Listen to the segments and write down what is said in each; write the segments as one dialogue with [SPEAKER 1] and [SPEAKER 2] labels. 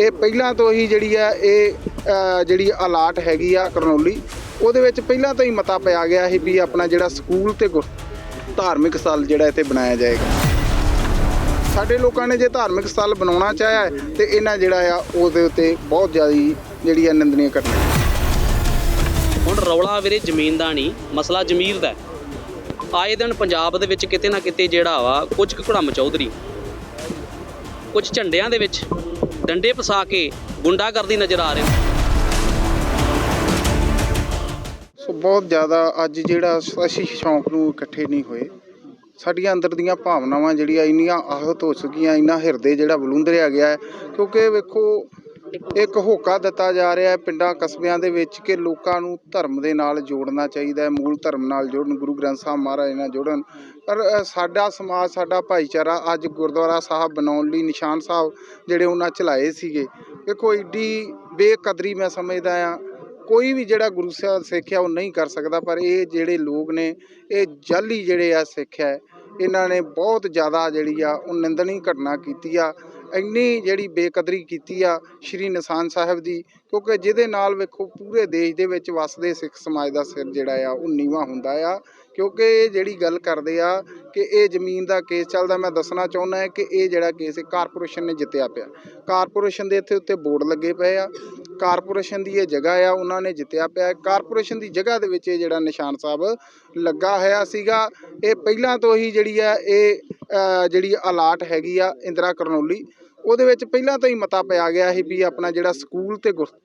[SPEAKER 1] ਇਹ ਪਹਿਲਾਂ ਤੋਂ ਹੀ ਜਿਹੜੀ ਆ, ਇਹ ਜਿਹੜੀ ਅਲਾਟ ਹੈਗੀ ਆ ਕਰਨੋਲੀ, ਉਹਦੇ ਵਿੱਚ ਪਹਿਲਾਂ ਤੋਂ ਹੀ ਮਤਾ ਪਿਆ ਗਿਆ ਸੀ ਵੀ ਆਪਣਾ ਜਿਹੜਾ ਸਕੂਲ ਤੇ ਗੁਰ- ਧਾਰਮਿਕ ਸਥਲ ਜਿਹੜਾ ਇੱਥੇ ਬਣਾਇਆ ਜਾਏਗਾ। ਸਾਡੇ ਲੋਕਾਂ ਨੇ ਜੇ ਧਾਰਮਿਕ ਸਥਲ ਬਣਾਉਣਾ ਚਾਹਿਆ ਹੈ, ਤੇ ਇਹਨਾਂ ਜਿਹੜਾ ਆ, ਉਹਦੇ ਉੱਤੇ ਬਹੁਤ ਜ਼ਿਆਦਾ ਜਿਹੜੀ ਆ ਨਿੰਦਨੀय ਕਰਨੀ
[SPEAKER 2] ਹੁਣ ਰੌਲਾ ਵੀਰੇ ਜ਼ਮੀਨ ਦਾ ਨਹੀਂ, ਮਸਲਾ ਜ਼ਮੀਰ ਦਾ ਆਏ ਦਿਨ ਪੰਜਾਬ ਦੇ ਵਿੱਚ ਕਿਤੇ ਨਾ ਕਿਤੇ ਜਿਹੜਾ ਵਾ, ਕੁਝ ਕੁ ਘੜਮ ਚੌਧਰੀ, ਕੁਝ ਝੰਡਿਆਂ ਦੇ ਵਿੱਚ ਡੰਡੇ ਫਸਾ ਕੇ ਗੁੰਡਾਗਰਦੀ ਨਜ਼ਰ ਆ ਰਹੇ। ਨੇ
[SPEAKER 1] ਸੋ ਬਹੁਤ ਜ਼ਿਆਦਾ ਅੱਜ ਜਿਹੜਾ ਅਸੀਂ ਸ਼ੌਂਕ ਨੂੰ ਇਕੱਠੇ ਨਹੀਂ ਹੋਏ। ਸਾਡੀਆਂ ਅੰਦਰ ਦੀਆਂ ਭਾਵਨਾਵਾਂ ਜਿਹੜੀਆਂ ਇੰਨੀਆਂ ਆਹਤ ਹੋ ਚੁੱਕੀਆਂ, ਇੰਨਾ ਹਿਰਦੇ ਜਿਹੜਾ ਬਲੂੰਦਰਿਆ ਗਿਆ ਹੈ। ਕਿਉਂਕਿ ਵੇਖੋ ਇੱਕ ਹੋਕਾ ਦਿੱਤਾ ਜਾ ਰਿਹਾ ਹੈ ਪਿੰਡਾਂ ਕਸਬਿਆਂ ਦੇ ਵਿੱਚ ਕਿ ਲੋਕਾਂ ਨੂੰ ਧਰਮ ਦੇ ਨਾਲ ਜੋੜਨਾ ਚਾਹੀਦਾ ਹੈ ਮੂਲ ਧਰਮ ਨਾਲ ਜੋੜਨ ਗੁਰੂ ਗ੍ਰੰਥ ਸਾਹਿਬ ਮਹਾਰਾਜ ਨਾਲ ਜੋੜਨ। ਪਰ ਅ, ਸਾਡਾ ਸਮਾਜ ਸਾਡਾ ਭਾਈਚਾਰਾ ਅੱਜ ਗੁਰਦੁਆਰਾ ਸਾਹਿਬ ਬਣਾਉਣ ਲਈ ਨਿਸ਼ਾਨ ਸਾਹਿਬ ਜਿਹੜੇ ਉਹਨਾਂ ਚਲਾਏ ਸੀਗੇ। ਦੇਖੋ ਏਡੀ ਬੇਕਦਰੀ ਮੈਂ ਸਮਝਦਾ ਆ ਕੋਈ ਵੀ ਜਿਹੜਾ ਗੁਰੂ ਸਾਹਿਬ ਸਿੱਖਿਆ ਉਹ ਨਹੀਂ ਕਰ ਸਕਦਾ ਪਰ ਇਹ ਜਿਹੜੇ ਲੋਕ ਨੇ ਇਹ ਜਾਲੀ ਜਿਹੜੇ ਆ ਸਿੱਖਿਆ ਹੈ, ਇਹਨਾਂ ਨੇ ਬਹੁਤ ਜ਼ਿਆਦਾ ਜਿਹੜੀ ਆ ਉਹ ਨਿੰਦਣੀ ਘਟਨਾ ਕੀਤੀ ਆ। ਇੰਨੀ ਜਿਹੜੀ ਬੇਕਦਰੀ ਕੀਤੀ ਆ ਸ਼੍ਰੀ ਨਿਸ਼ਾਨ ਸਾਹਿਬ ਦੀ, ਕਿਉਂਕਿ ਜਿਹਦੇ ਨਾਲ ਵੇਖੋ ਪੂਰੇ ਦੇਸ਼ ਦੇ ਵਿੱਚ ਵਸਦੇ ਸਿੱਖ ਸਮਾਜ ਦਾ ਸਿਰ ਜਿਹੜਾ ਆ, ਉਹ ਨੀਵਾ ਹੁੰਦਾ ਆ। ਕਿਉਂਕਿ ਇਹ ਜਿਹੜੀ ਗੱਲ ਕਰਦੇ ਆ ਕਿ ਇਹ ਜ਼ਮੀਨ ਦਾ ਕੇਸ ਚੱਲਦਾ, ਮੈਂ ਦੱਸਣਾ ਚਾਹੁੰਦਾ ਕਿ ਇਹ ਜਿਹੜਾ ਕੇਸ ਹੈ ਕਾਰਪੋਰੇਸ਼ਨ ਨੇ ਜਿੱਤਿਆ ਪਿਆ। ਕਾਰਪੋਰੇਸ਼ਨ ਦੇ ਇੱਥੇ ਉੱਤੇ ਬੋਰਡ ਲੱਗੇ ਪਏ ਆ। ਕਾਰਪੋਰੇਸ਼ਨ ਦੀ ਇਹ ਜਗ੍ਹਾ ਆ ਉਹਨਾਂ ਨੇ ਜਿੱਤਿਆ ਪਿਆ। ਕਾਰਪੋਰੇਸ਼ਨ ਦੀ ਜਗ੍ਹਾ ਦੇ ਵਿੱਚ ਇਹ ਜਿਹੜਾ ਨਿਸ਼ਾਨ ਸਾਹਿਬ ਲੱਗਾ ਹੋਇਆ ਸੀਗਾ। ਇਹ ਪਹਿਲਾਂ ਤੋਂ ਹੀ ਜਿਹੜੀ ਆ ਇਹ ਜਿਹੜੀ ਅਲਾਟ ਹੈਗੀ ਆ ਇੰਦਰਾ ਕਰਨੋਲੀ ਉਹਦੇ ਵਿੱਚ ਪਹਿਲਾਂ ਤੋਂ ਹੀ ਮਤਾ ਪਿਆ ਗਿਆ ਸੀ ਵੀ ਆਪਣਾ ਜਿਹੜਾ ਸਕੂਲ ਤੇ ਗੁਰ-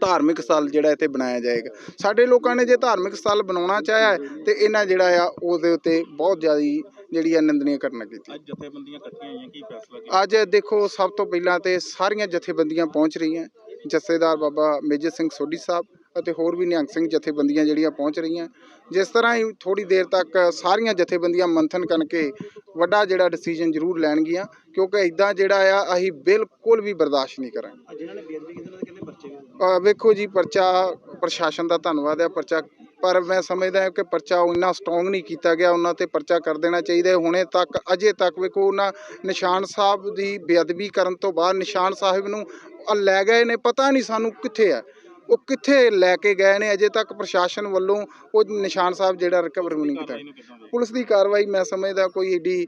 [SPEAKER 1] ਧਾਰਮਿਕ ਸਥਲ ਜਿਹੜਾ ਇੱਥੇ ਬਣਾਇਆ ਜਾਏਗਾ। ਸਾਡੇ ਲੋਕਾਂ ਨੇ ਜੇ ਧਾਰਮਿਕ ਸਥਲ ਬਣਾਉਣਾ ਚਾਹਿਆ ਤੇ ਇਹਨਾਂ ਜਿਹੜਾ ਆ ਉਹਦੇ ਉੱਤੇ ਬਹੁਤ ਜ਼ਿਆਦਾ ਜਿਹੜੀ ਆ ਨਿੰਦਨੀय ਕਰਨਾ ਕੀਤੀ
[SPEAKER 3] ਅੱਜ ਜਥੇਬੰਦੀਆਂ ਇਕੱਠੀਆਂ ਹੋਈਆਂ ਕੀ ਫੈਸਲਾ
[SPEAKER 1] ਅੱਜ ਦੇਖੋ ਸਭ ਤੋਂ ਪਹਿਲਾਂ ਤੇ ਸਾਰੀਆਂ ਜਥੇਬੰਦੀਆਂ ਪਹੁੰਚ ਰਹੀਆਂ। ਜਥੇਦਾਰ ਬਾਬਾ ਮੇਜਰ ਸਿੰਘ ਸੋਢੀ ਸਾਹਿਬ ਅਤੇ ਹੋਰ ਵੀ ਨਿਹੰਗ ਸਿੰਘ ਜਥੇਬੰਦੀਆਂ ਜਿਹੜੀਆਂ ਪਹੁੰਚ ਰਹੀਆਂ। ਜਿਸ ਤਰ੍ਹਾਂ ਹੀ ਥੋੜੀ ਦੇਰ ਤੱਕ ਸਾਰੀਆਂ ਜਥੇਬੰਦੀਆਂ ਮੰਥਨ ਕਰਕੇ ਵੱਡਾ ਜਿਹੜਾ ਡਿਸੀਜਨ ਜ਼ਰੂਰ ਲੈਣਗੀਆਂ ਕਿਉਂਕਿ ਇਦਾਂ ਜਿਹੜਾ ਆ ਅਸੀਂ ਬਿਲਕੁਲ ਵੀ ਬਰਦਾਸ਼ਤ ਨਹੀਂ ਕਰਾਂਗੇ। ਵੇਖੋ ਜੀ ਪਰਚਾ ਪ੍ਰਸ਼ਾਸਨ ਦਾ ਧੰਨਵਾਦ ਹੈ ਪਰਚਾ ਪਰ ਮੈਂ ਸਮਝਦਾ ਕਿ ਪਰਚਾ ਉਹ ਇੰਨਾ ਸਟਰੋਂਗ ਨਹੀਂ ਕੀਤਾ ਗਿਆ, ਉਹਨਾਂ ਤੇ ਪਰਚਾ ਕਰ ਦੇਣਾ ਚਾਹੀਦਾ ਹੈ। ਹੁਣੇ ਤੱਕ, ਅਜੇ ਤੱਕ ਵੇਖੋ, ਉਹਨਾਂ ਨਿਸ਼ਾਨ ਸਾਹਿਬ ਦੀ ਬੇਅਦਬੀ ਕਰਨ ਤੋਂ ਬਾਅਦ ਨਿਸ਼ਾਨ ਸਾਹਿਬ ਨੂੰ ਲੈ ਗਏ ਨੇ, ਪਤਾ ਨਹੀਂ ਸਾਨੂੰ ਕਿੱਥੇ ਹੈ। ਉਹ ਕਿੱਥੇ ਲੈ ਕੇ ਗਏ ਨੇ? ਅਜੇ ਤੱਕ ਪ੍ਰਸ਼ਾਸਨ ਵੱਲੋਂ ਉਹ ਨਿਸ਼ਾਨ ਸਾਹਿਬ ਜਿਹੜਾ ਰਿਕਵਰ ਨਹੀਂ ਕੀਤਾ ਪੁਲਿਸ ਦੀ ਕਾਰਵਾਈ ਮੈਂ ਸਮਝਦਾ ਕੋਈ ਏਡੀ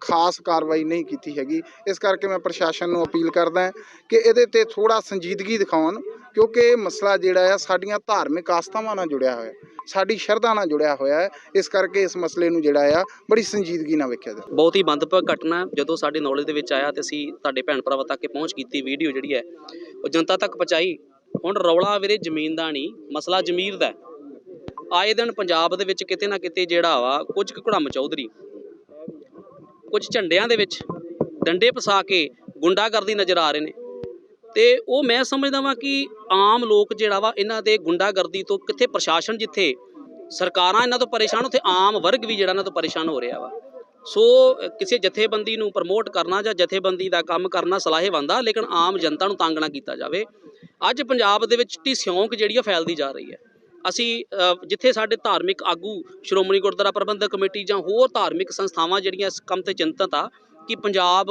[SPEAKER 1] ਖਾਸ ਕਾਰਵਾਈ ਨਹੀਂ ਕੀਤੀ ਹੈਗੀ। ਇਸ ਕਰਕੇ ਮੈਂ ਪ੍ਰਸ਼ਾਸਨ ਨੂੰ ਅਪੀਲ ਕਰਦਾ ਕਿ ਇਹਦੇ ਤੇ ਥੋੜਾ ਸੰਜੀਦਗੀ ਦਿਖਾਉਣ, ਕਿਉਂਕਿ ਇਹ ਮਸਲਾ ਜਿਹੜਾ ਆ ਸਾਡੀਆਂ ਧਾਰਮਿਕ ਆਸਥਾਵਾਂ ਨਾਲ ਜੁੜਿਆ ਹੋਇਆ ਹੈ। ਸਾਡੀ ਸ਼ਰਧਾ ਨਾਲ ਜੁੜਿਆ ਹੋਇਆ ਹੈ। ਇਸ ਕਰਕੇ ਇਸ ਮਸਲੇ ਨੂੰ ਜਿਹੜਾ ਆ, ਬੜੀ ਸੰਜੀਦਗੀ ਨਾਲ ਵੇਖਿਆ ਜਾਵੇ।
[SPEAKER 2] ਬਹੁਤ ਹੀ ਬੰਦਭਾਗ ਘਟਨਾ ਜਦੋਂ ਸਾਡੇ ਨੌਲੇਜ ਦੇ ਵਿੱਚ ਆਇਆ ਤੇ ਅਸੀਂ ਤੁਹਾਡੇ ਭੈਣ ਭਰਾਵਾਂ ਤੱਕ ਪਹੁੰਚ ਕੀਤੀ ਵੀਡੀਓ ਜਿਹੜੀ ਹੈ, ਉਹ ਜਨਤਾ ਤੱਕ ਪਹੁੰਚਾਈ। ਹੁਣ ਰੌਲਾ ਵੀਰੇ ਜ਼ਮੀਨ ਦਾ ਨਹੀਂ, ਮਸਲਾ ਜ਼ਮੀਰ ਦਾ ਆਏ ਦਿਨ ਪੰਜਾਬ ਦੇ ਵਿੱਚ ਕਿਤੇ ਨਾ ਕਿਤੇ ਜਿਹੜਾ ਵਾ, ਕੁਝ ਘੜਮ ਚੌਧਰੀ, ਕੁਝ ਝੰਡਿਆਂ ਦੇ ਵਿੱਚ ਡੰਡੇ ਫਸਾ ਕੇ ਗੁੰਡਾਗਰਦੀ ਨਜ਼ਰ ਆ ਰਹੇ ਨੇ। ਤੇ ਉਹ ਮੈਂ ਸਮਝਦਾ ਵਾਂ ਕਿ ਆਮ ਲੋਕ ਜਿਹੜਾ ਵਾ, ਇਹਨਾਂ ਦੇ ਗੁੰਡਾਗਰਦੀ ਤੋਂ ਕਿੱਥੇ ਪ੍ਰਸ਼ਾਸਨ ਜਿੱਥੇ ਸਰਕਾਰਾਂ ਇਹਨਾਂ ਤੋਂ ਪਰੇਸ਼ਾਨ, ਉੱਥੇ ਆਮ ਵਰਗ ਵੀ ਜਿਹੜਾ ਇਹਨਾਂ ਤੋਂ ਪਰੇਸ਼ਾਨ ਹੋ ਰਿਹਾ ਵਾ। ਸੋ ਕਿਸੇ ਜਥੇਬੰਦੀ ਨੂੰ ਪ੍ਰਮੋਟ ਕਰਨਾ ਜਾਂ ਜਥੇਬੰਦੀ ਦਾ ਕੰਮ ਕਰਨਾ ਸਲਾਹੇਵੰਦ ਆ, ਲੇਕਿਨ ਆਮ ਜਨਤਾ ਨੂੰ ਤੰਗ ਨਾ ਕੀਤਾ ਜਾਵੇ। ਅੱਜ ਪੰਜਾਬ ਦੇ ਵਿੱਚ ਚਿੱਟੀ ਸਿਉਂਕ ਜਿਹੜੀ ਆ ਫੈਲਦੀ ਜਾ ਰਹੀ ਹੈ। ਅਸੀਂ ਜਿੱਥੇ ਸਾਡੇ ਧਾਰਮਿਕ ਆਗੂ ਸ਼੍ਰੋਮਣੀ ਗੁਰਦੁਆਰਾ ਪ੍ਰਬੰਧਕ ਕਮੇਟੀ ਜਾਂ ਹੋਰ ਧਾਰਮਿਕ ਸੰਸਥਾਵਾਂ ਜਿਹੜੀਆਂ ਇਸ ਕੰਮ ਤੇ ਚਿੰਤਤ ਆ, ਕਿ ਪੰਜਾਬ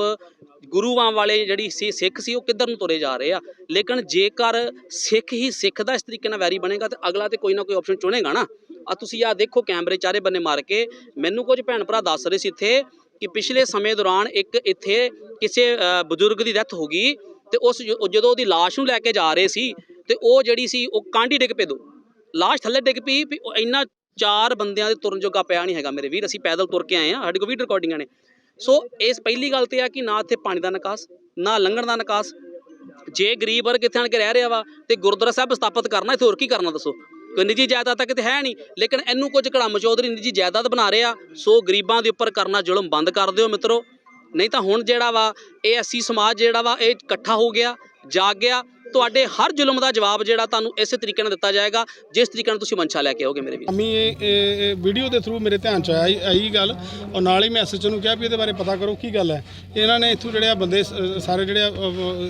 [SPEAKER 2] ਗੁਰੂਆਂ ਵਾਲੇ ਜਿਹੜੀ ਸੀ, ਸਿੱਖ ਸੀ, ਉਹ ਕਿੱਧਰ ਨੂੰ ਤੁਰੇ ਜਾ ਰਹੇ ਆ। ਲੇਕਿਨ ਜੇਕਰ ਸਿੱਖ ਹੀ ਸਿੱਖ ਦਾ ਇਸ ਤਰੀਕੇ ਨਾਲ ਵੈਰੀ ਬਣੇਗਾ, ਤੇ ਅਗਲਾ ਤੇ ਕੋਈ ਨਾ ਕੋਈ ਆਪਸ਼ਨ ਚੁਣੇਗਾ ਨਾ। ਆ ਤੁਸੀਂ ਆ ਦੇਖੋ ਕੈਮਰੇ ਚਾਰੇ ਬੰਨੇ ਮਾਰ ਕੇ। ਮੈਨੂੰ ਕੁਝ ਭੈਣ ਭਰਾ ਦੱਸ ਰਹੇ ਸੀ ਇੱਥੇ ਕਿ ਪਿਛਲੇ ਸਮੇਂ ਦੌਰਾਨ ਇੱਕ ਇੱਥੇ ਕਿਸੇ ਬਜ਼ੁਰਗ ਦੀ ਡੈਥ ਹੋ ਗਈ ਤੇ ਉਸ ਜਦੋਂ ਉਹਦੀ ਲਾਸ਼ ਨੂੰ ਲੈ ਕੇ ਜਾ ਰਹੇ ਸੀ ਤੇ ਉਹ ਜਿਹੜੀ ਸੀ ਉਹ ਕਾਂਢੀ ਡਿੱਗ ਪਏ ਦੋ। ਲਾਸ਼ ਥੱਲੇ ਡਿੱਗ ਪਈ ਵੀ ਉਹ ਇੰਨਾ ਚਾਰ ਬੰਦਿਆਂ ਦੇ ਤੁਰਨ ਜੋਗਾ ਪਿਆ ਨਹੀਂ ਹੈਗਾ ਮੇਰੇ ਵੀਰ, ਅਸੀਂ ਪੈਦਲ ਤੁਰ ਕੇ ਆਏ ਆ ਸਾਡੇ ਕੋਲ ਵੀਡੀਓ ਰਿਕਾਰਡਿੰਗਾਂ ਨੇ। ਸੋ ਇਸ ਪਹਿਲੀ ਗੱਲ ਤੇ ਆ ਕਿ ਨਾ ਇੱਥੇ ਪਾਣੀ ਦਾ ਨਿਕਾਸ, ਨਾ ਲੰਘਣ ਦਾ ਨਿਕਾਸ। ਜੇ ਗਰੀਬ ਵਰਗ ਇੱਥੇ ਆਣ ਕੇ ਰਹਿ ਰਿਹਾ ਵਾ ਤੇ ਗੁਰਦੁਆਰਾ ਸਾਹਿਬ ਸਥਾਪਿਤ ਕਰਨਾ, ਇੱਥੇ ਹੋਰ ਕੀ ਕਰਨਾ ਦੱਸੋ? ਕੋਈ ਨਿੱਜੀ ਜਾਇਦਾਦ ਤਾਂ ਕਿਤੇ ਹੈ ਨਹੀਂ, ਲੇਕਿਨ ਇਹਨੂੰ ਕੁਝ ਘੜਾਮ ਚੌਧਰੀ ਨਿੱਜੀ ਜਾਇਦਾਦ ਬਣਾ ਰਿਹਾ, ਸੋ ਗਰੀਬਾਂ ਦੇ ਉੱਪਰ ਕਰਨਾ ਜ਼ੁਲਮ ਬੰਦ ਕਰ ਦਿਓ ਮਿੱਤਰੋ। ਨਹੀਂ ਤਾਂ ਹੁਣ ਜਿਹੜਾ ਵਾ, ਇਹ ਐਸੀ ਸਮਾਜ ਜਿਹੜਾ ਵਾ, ਇਹ ਇਕੱਠਾ ਹੋ ਗਿਆ, ਜਾਗ ਗਿਆ। ਤੁਹਾਡੇ ਹਰ ਜ਼ੁਲਮ ਦਾ ਜਵਾਬ ਜਿਹੜਾ ਤੁਹਾਨੂੰ ਇਸੇ ਤਰੀਕੇ ਨਾਲ ਦਿੱਤਾ ਜਾਏਗਾ ਜਿਸ ਤਰੀਕੇ ਨਾਲ ਤੁਸੀਂ ਮਨਸ਼ਾ ਲੈ ਕੇ ਆਓਗੇ ਮੇਰੇ ਵੀਰ।
[SPEAKER 4] ਅਮੀ ਵੀਡੀਓ ਦੇ ਥਰੂ ਮੇਰੇ ਧਿਆਨ ਚ ਆਈ ਆਈ ਗੱਲ ਔਰ ਨਾਲ ਹੀ ਮੈਂ ਐਸਐਚਓ ਨੂੰ ਕਿਹਾ ਵੀ ਇਹਦੇ ਬਾਰੇ ਪਤਾ ਕਰੋ ਕੀ ਗੱਲ ਹੈ। ਇਹਨਾਂ ਨੇ ਇੱਥੋਂ ਜਿਹੜੇ ਆ ਬੰਦੇ ਸ- ਸਾਰੇ ਜਿਹੜੇ ਆ,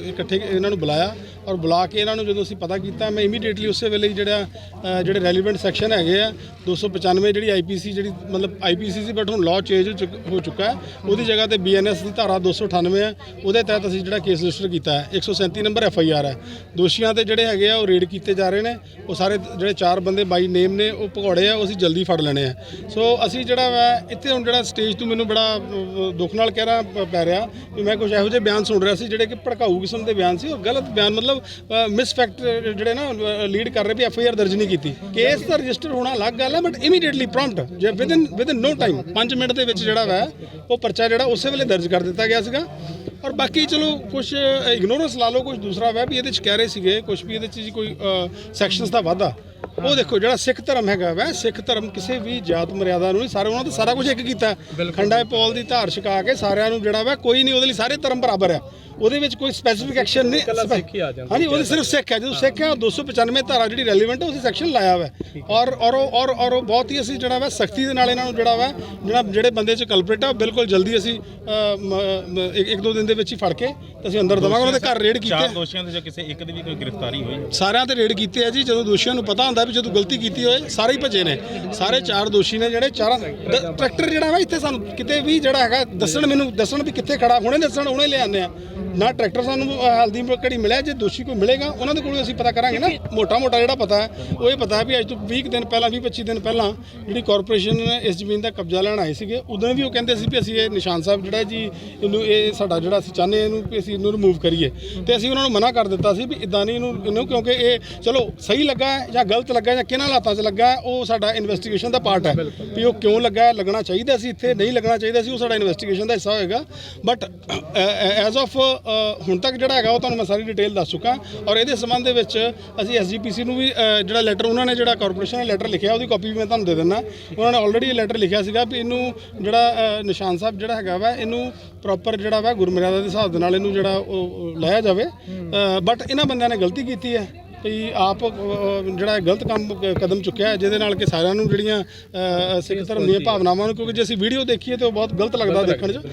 [SPEAKER 4] ਇਕੱਠੇ ਇਹਨਾਂ ਨੂੰ ਬੁਲਾਇਆ ਔਰ ਬੁਲਾ ਕੇ ਇਹਨਾਂ ਨੂੰ ਜਦੋਂ ਅਸੀਂ ਪਤਾ ਕੀਤਾ ਮੈਂ ਇਮੀਡੀਏਟਲੀ ਉਸੇ ਵੇਲੇ ਜਿਹੜਾ ਜਿਹੜੇ ਰੈਲੀਵੈਂਟ ਸੈਕਸ਼ਨ ਹੈਗੇ ਆ 295 ਜਿਹੜੀ ਆਈਪੀਸੀ ਜਿਹੜੀ ਮਤਲਬ ਆਈਪੀਸੀ ਸੀ ਬਟ ਹੁਣ ਲਾਅ ਚੇਂਜ ਹੋ ਚੁੱਕਾ ਹੈ ਉਹਦੀ ਜਗ੍ਹਾ ਤੇ ਬੀਐਨਐਸ ਦੀ ਧਾਰਾ 298 ਹੈ ਉਹਦੇ ਤਹਿਤ ਅਸੀਂ ਜਿਹੜਾ ਕੇਸ ਰਜਿਸਟਰ ਕੀਤਾ ਹੈ 137 ਨੰਬਰ ਐਫਆਈਆਰ ਹੈ। ਦੋਸ਼ੀਆਂ ਤੇ ਜਿਹੜੇ ਹੈਗੇ ਆ, ਉਹ ਰੇਡ ਕੀਤੇ ਜਾ ਰਹੇ ਨੇ। ਉਹ ਸਾਰੇ ਜਿਹੜੇ ਚਾਰ ਬੰਦੇ ਬਾਈ ਨੇਮ ਨੇ, ਉਹ ਭਗੌੜੇ ਆ ਉਹ ਅਸੀਂ ਜਲਦੀ ਫੜ ਲੈਣੇ ਆ। ਸੋ ਅਸੀਂ ਜਿਹੜਾ ਵਾ, ਇੱਥੇ ਹੁਣ ਜਿਹੜਾ ਸਟੇਜ ਤੋਂ ਮੈਨੂੰ ਬੜਾ ਦੁੱਖ ਨਾਲ ਕਹਿਣਾ ਪ- ਪੈ ਰਿਹਾ ਵੀ ਮੈਂ ਕੁਝ ਇਹੋ ਜਿਹੇ ਬਿਆਨ ਸੁਣ ਰਿਹਾ ਸੀ, ਜਿਹੜੇ ਕਿ ਭੜਕਾਊ ਕਿਸਮ ਦੇ ਬਿਆਨ ਸੀ ਉਹ ਗਲਤ ਬਿਆਨ, ਮਤਲਬ ਮਿਸ ਫੈਕਟ ਜਿਹੜੇ ਨਾ ਲੀਡ ਕਰ ਰਹੇ ਵੀ ਐੱਫ ਆਈ ਆਰ ਦਰਜ ਨਹੀਂ ਕੀਤੀ। ਕੇਸ ਦਾ ਰਜਿਸਟਰ ਹੋਣਾ ਅਲੱਗ ਗੱਲ ਹੈ ਬਟ ਇਮੀਡੀਏਟਲੀ ਪ੍ਰੌਮਪਟ ਜੇ within within no time 5 minute ਦੇ ਵਿੱਚ ਜਿਹੜਾ ਵਾ, ਉਹ ਪਰਚਾ ਜਿਹੜਾ ਉਸੇ ਵੇਲੇ ਦਰਜ ਕਰ ਦਿੱਤਾ ਗਿਆ ਸੀਗਾ। ਔਰ ਬਾਕੀ ਚਲੋ ਕੁਝ ਇਗਨੋਰੈਂਸ ਲਾ ਲਓ ਕੁਝ ਦੂਸਰਾ ਵਾ ਵੀ ਇਹਦੇ ਚ ਕਹਿ ਰਹੇ ਸੀਗੇ ਕੁਝ ਵੀ ਇਹਦੇ ਚ ਜੀ ਕੋਈ ਸੈਕਸ਼ਨਸ ਦਾ ਵਾਧਾ। ਉਹ ਦੇਖੋ ਜਿਹੜਾ ਸਿੱਖ ਧਰਮ ਹੈਗਾ ਵੈ ਸਿੱਖ ਧਰਮ ਕਿਸੇ ਵੀ ਜਾਤ ਮਰਿਆਦਾ ਨੂੰ ਨਹੀਂ ਸਾਰੇ ਉਹਨਾਂ ਦਾ ਸਾਰਾ ਕੁਝ ਇੱਕ ਕੀਤਾ ਖੰਡਾ ਪੌਲ ਦੀ ਧਾਰ ਛਕਾ ਕੇ ਸਾਰਿਆਂ ਨੂੰ ਜਿਹੜਾ ਵਾ ਕੋਈ ਨਹੀਂ ਉਹਦੇ ਲਈ ਸਾਰੇ ਧਰਮ ਬਰਾਬਰ ਆ। ਉਹਦੇ ਵਿੱਚ ਕੋਈ ਸਪੈਸੀਫਿਕ ਐਕਸ਼ਨ ਨਹੀਂ ਹਾਂਜੀ ਉਹਦੇ ਸਿਰਫ ਸਿੱਖ ਹੈ। ਜਦੋਂ ਸਿੱਖ ਹੈ ਉਹ 295 ਧਾਰਾ ਜਿਹੜੀ ਰੈਲੀਵੈਂਟ ਹੈ ਉਸੇ ਸੈਕਸ਼ਨ ਲਾਇਆ ਵਾ। ਔਰ ਔਰ ਔਰ ਔਰ ਬਹੁਤ ਹੀ ਅਸੀਂ ਜਿਹੜਾ ਵਾ ਸਖਤੀ ਦੇ ਨਾਲ ਇਹਨਾਂ ਨੂੰ ਜਿਹੜਾ ਵਾ ਜਿਹੜਾ ਜਿਹੜੇ ਬੰਦੇ ਚ ਕਲਪਰੇਟ ਆ ਬਿਲਕੁਲ ਜਲਦੀ ਅਸੀਂ ਇੱਕ ਇੱਕ ਦੋ ਦਿਨ ਦੇ ਵਿੱਚ ਹੀ ਫੜ ਕੇ ਤੇ ਅਸੀਂ ਅੰਦਰ ਦਵਾਂਗੇ। ਉਹਨਾਂ ਦੇ ਘਰ ਰੇਡ
[SPEAKER 3] ਚਾਰ
[SPEAKER 4] ਕੀਤੇ
[SPEAKER 3] ਦੋਸ਼ੀਆਂ ਦੇ ਜਾਂ ਕਿਸੇ ਇੱਕ ਦੀ ਵੀ ਕੋਈ ਗ੍ਰਿਫਤਾਰੀ ਹੋਈ?
[SPEAKER 4] ਸਾਰਿਆਂ ਤੇ ਰੇਡ ਕੀਤੇ ਆ ਜੀ। ਜਦੋਂ ਦੋਸ਼ੀਆਂ ਨੂੰ ਪਤਾ ਹੁੰਦਾ ਵੀ ਜਦੋਂ ਗਲਤੀ ਕੀਤੀ ਹੋਏ, ਸਾਰੇ ਹੀ ਭੱਜੇ ਨੇ। ਸਾਰੇ ਚਾਰ ਦੋਸ਼ੀ ਨੇ ਜਿਹੜੇ ਚਾਰਾਂ ਦ- ਟਰੈਕਟਰ ਜਿਹੜਾ ਵਾ ਇੱਥੇ ਸਾਨੂੰ ਕਿਤੇ ਵੀ ਜਿਹੜਾ ਹੈਗਾ ਦੱਸਣ ਮੈਨੂੰ ਦੱਸਣ ਵੀ ਕਿੱਥੇ ਖੜਾ, ਹੁਣੇ ਦੱਸਣ, ਹੁਣੇ ਲਿਆਉਂਦੇ ਆ। ਨਾ ਟਰੈਕਟਰ ਸਾਨੂੰ ਹਲਦੀ ਘੜੀ ਮਿਲਿਆ ਜੇ ਦੋਸ਼ੀ ਕੋਈ ਮਿਲੇਗਾ ਉਹਨਾਂ ਦੇ ਕੋਲੋਂ ਅਸੀਂ ਪਤਾ ਕਰਾਂਗੇ ਨਾ। ਮੋਟਾ ਮੋਟਾ ਜਿਹੜਾ ਪਤਾ ਹੈ ਉਹ ਇਹ ਪਤਾ ਹੈ ਵੀ ਅੱਜ ਤੋਂ 20 ਕੁ ਦਿਨ ਪਹਿਲਾਂ 20 25 ਦਿਨ ਪਹਿਲਾਂ ਜਿਹੜੀ ਕਾਰਪੋਰੇਸ਼ਨ ਨੇ ਇਸ ਜ਼ਮੀਨ ਦਾ ਕਬਜ਼ਾ ਲੈਣ ਆਏ ਸੀਗੇ ਉਦੋਂ ਵੀ ਉਹ ਕਹਿੰਦੇ ਸੀ ਵੀ ਅਸੀਂ ਇਹ ਨਿਸ਼ਾਨ ਸਾਹਿਬ ਜਿਹੜਾ ਜੀ ਇਹਨੂੰ ਇਹ ਸਾਡਾ ਜਿਹੜਾ ਅਸੀਂ ਚਾਹੁੰਦੇ ਇਹਨੂੰ ਵੀ ਅਸੀਂ ਇਹਨੂੰ ਰਿਮੂਵ ਕਰੀਏ। ਤੇ ਅਸੀਂ ਉਹਨਾਂ ਨੂੰ ਮਨਾ ਕਰ ਦਿੱਤਾ ਸੀ ਵੀ ਇਦਾਂ ਨਹੀਂ ਇਹਨੂੰ ਇਹਨੂੰ ਕਿਉਂਕਿ ਇਹ ਚਲੋ ਸਹੀ ਲੱਗਾ ਜਾਂ ਗਲਤ ਲੱਗਾ ਜਾਂ ਕਿਹਨਾਂ ਹਾਲਾਤਾਂ 'ਚ ਲੱਗਾ ਉਹ ਸਾਡਾ ਇਨਵੈਸਟੀਗੇਸ਼ਨ ਦਾ ਪਾਰਟ ਹੈ। ਵੀ ਉਹ ਕਿਉਂ ਲੱਗਾ ਹੈ, ਲੱਗਣਾ ਚਾਹੀਦਾ ਸੀ ਇੱਥੇ ਨਹੀਂ ਲੱਗਣਾ ਚਾਹੀਦਾ ਸੀ ਉਹ ਸਾਡਾ ਇਨਵੈਸਟੀਗੇਸ਼ਨ ਦਾ ਹਿੱਸਾ ਹੋਏਗਾ। ਬਟ ਐਜ਼ ਆਫ ਹੁਣ ਤੱਕ ਜਿਹੜਾ ਹੈਗਾ ਉਹ ਤੁਹਾਨੂੰ ਮੈਂ ਸਾਰੀ ਡਿਟੇਲ ਦੱਸ ਚੁੱਕਾ। ਔਰ ਇਹਦੇ ਸੰਬੰਧ ਦੇ ਵਿੱਚ ਅਸੀਂ ਐਸਜੀਪੀਸੀ ਨੂੰ ਵੀ ਜਿਹੜਾ ਲੈਟਰ ਉਹਨਾਂ ਨੇ ਜਿਹੜਾ ਕਾਰਪੋਰੇਸ਼ਨ ਨੇ ਲੈਟਰ ਲਿਖਿਆ ਉਹਦੀ ਕਾਪੀ ਵੀ ਮੈਂ ਤੁਹਾਨੂੰ ਦੇ ਦਿੰਦਾ। ਉਹਨਾਂ ਨੇ ਆਲਰੇਡੀ ਇਹ ਲੈਟਰ ਲਿਖਿਆ ਸੀਗਾ ਵੀ ਇਹਨੂੰ ਜਿਹੜਾ ਨਿਸ਼ਾਨ ਸਾਹਿਬ ਜਿਹੜਾ ਹੈਗਾ ਵਾ ਇਹਨੂੰ ਪ੍ਰੋਪਰ ਜਿਹੜਾ ਵਾ ਗੁਰਮਰਿਆਦਾ ਦੇ ਹਿਸਾਬ ਦੇ ਨਾਲ ਇਹਨੂੰ ਜਿਹੜਾ ਉਹ ਲਾਇਆ ਜਾਵੇ। ਬਟ ਇਹਨਾਂ ਬੰਦਿਆਂ ਨੇ ਗਲਤੀ ਕੀਤੀ ਹੈ ਵੀ ਆਪ ਜਿਹੜਾ ਗਲਤ ਕੰਮ ਕਦਮ ਚੁੱਕਿਆ ਹੈ, ਜਿਹਦੇ ਨਾਲ ਕਿ ਸਾਰਿਆਂ ਨੂੰ ਜਿਹੜੀਆਂ ਸਿੱਖ ਧਰਮ ਦੀਆਂ ਭਾਵਨਾਵਾਂ ਨੂੰ ਕਿਉਂਕਿ ਜੇ ਅਸੀਂ ਵੀਡੀਓ ਦੇਖੀਏ ਤੇ ਉਹ ਬਹੁਤ ਗਲਤ ਲੱਗਦਾ ਦੇਖਣ 'ਚ।